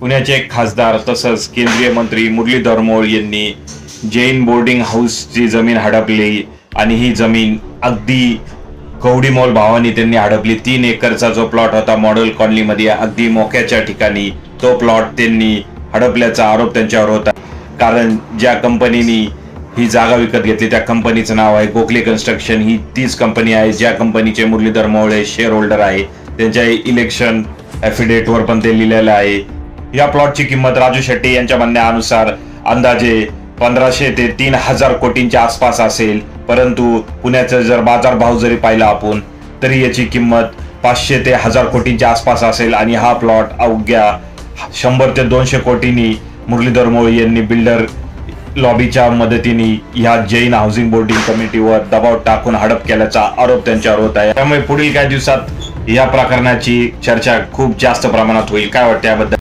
पुण्याचे एक खासदार तसंच केंद्रीय मंत्री मुरलीधर मोळ यांनी जैन बोर्डिंग हाऊसची जमीन हडपली आणि ही जमीन अगदी कवडीमोल भावानी त्यांनी हडपली. तीन एकरचा जो प्लॉट होता मॉडेल कॉलनीमध्ये अगदी मोक्याच्या ठिकाणी तो प्लॉट त्यांनी हडपल्याचा आरोप त्यांच्यावर होता. कारण ज्या कंपनीनी ही जागा विकत घेतली त्या कंपनीचं नाव आहे गोखले कन्स्ट्रक्शन. ही तीच कंपनी आहे ज्या कंपनीचे मुरलीधर मोळे शेअर होल्डर आहे. त्यांच्या इलेक्शन ॲफिडेटवर पण ते लिहिलेलं आहे. या प्लॉटची किंमत राजू शेट्टी यांच्या म्हणण्यानुसार अंदाजे पंधराशे ते तीन हजार कोटींच्या आसपास असेल. परंतु पुण्याचा जर बाजारभाव जरी पाहिला आपण तरी याची किंमत पाचशे ते हजार कोटींच्या आसपास असेल. आणि हा प्लॉट अवघ्या शंभर ते दोनशे कोटींनी मुरलीधर मोळे यांनी बिल्डर लॉबीच्या मदतीने ह्या जैन हाऊसिंग बोर्डिंग कमिटीवर दबाव टाकून हडप केल्याचा आरोप त्यांच्यावर होत आहे. त्यामुळे पुढील काही दिवसात या प्रकरणाची चर्चा खूप जास्त प्रमाणात होईल. काय वाटतं याबद्दल?